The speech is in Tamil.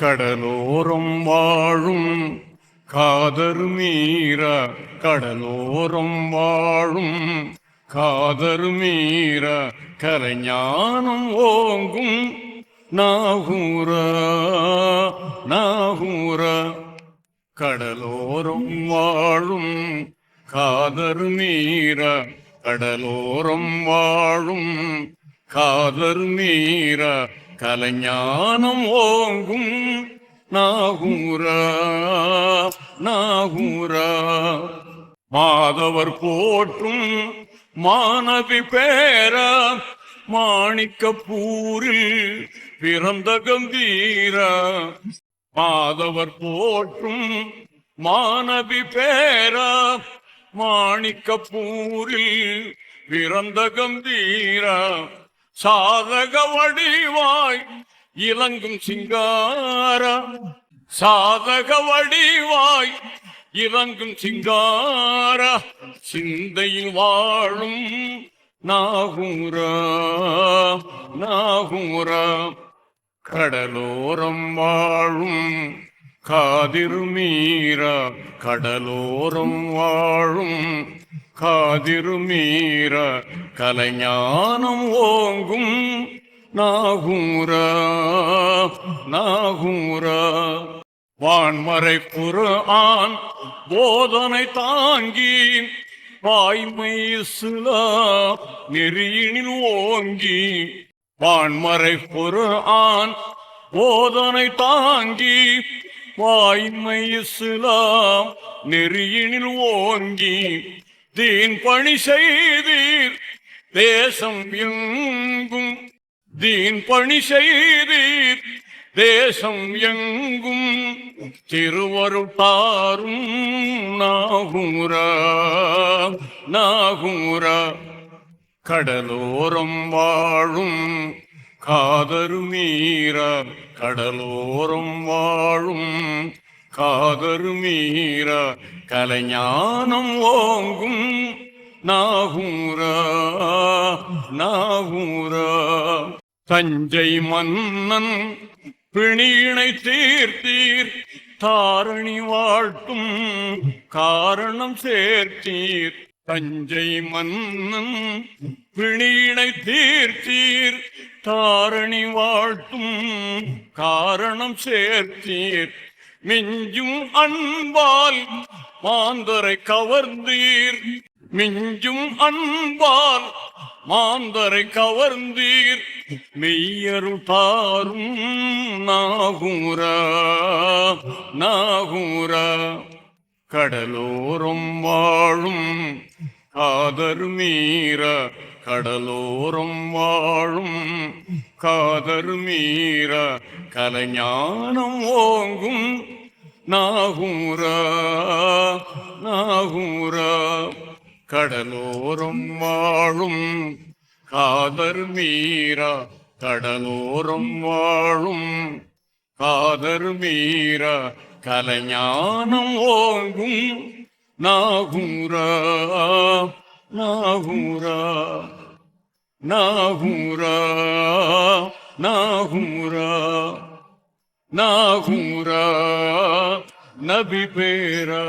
கடலோரம் வாழும் காதரு மீரா கடலோரம் வாழும் காதரு மீரா கலைஞானம் ஓங்கும் நாகூரா நாகூரா. கடலோரம் வாழும் காதரு மீரா கடலோரம் வாழும் காதர் மீரா கலைஞானம் ஓங்கும் நாகூரா நாகூரா. மாதவர் போற்றும் மாணவி பேரா மாணிக்கப்பூரில் பிறந்த கம்பீரா. மாதவர் போற்றும் மாணவி பேரா மாணிக்கப்பூரில் பிறந்த கம்பீரா. சாதக வடிவாய் இலங்கும் சிங்காரா. சாதக வடிவாய் இலங்கும் சிங்காரா. சிந்தையில் வாழும் நாகூரா நாகூரா. கடலோரம் வாழும் காதிரு மீரா கடலோரம் வாழும் காதிருமீர கலைஞானம் ஓங்கும் நாகூரா நாகூரா. வான்மறை குரு ஆண் போதனை தாங்கி வாய்மை சிலா நெறியினில் ஓங்கி வான்மறை குரு ஆண் போதனை தாங்கி வாய்மை இஸ்லாம் நெறியினில் ஓங்கி தீன் பணி செய்தீர் தேசம் எங்கும். தீன் பணி செய்தீர் தேசம் எங்கும். திருவருட்டாரும் நாகுரா நாகுரா. கடலோரம் வாழும் காதரு மீரா கடலோரம் வாழும் காதரு கலைஞானம் ஓங்கும் நாகூரா நாகூரா. தஞ்சை மன்னன் பிணியினை தீர்த்தீர் தாரணி வாழ்த்தும் காரணம் சேர்த்தீர். தஞ்சை மன்னன் பிணியினை தீர்த்தீர் தாரணி வாழ்த்தும் காரணம் சேர்த்தீர். மிஞ்சும் அன்பால் மாந்தரை கவர்ந்தீர். மிஞ்சும் அன்பால் மாந்தரை கவர்ந்தீர். மெய்யருள் தாரும் நாகூரா நாகூரா. கடலோரம் வாழும் காதர் மீரா கடலோரம் வாழும் காதர் மீற கலைஞானம் ஓங்கும் நாகூரா நாகூரா. கடலோரம் வாழும் காதர் மீரா கடலோரம் வாழும் காதர் மீரா கலைஞானம் ஓங்கும் நாகூரா நாகூரா. நாகூரா நாகூரா நாகூரா நபி பேரா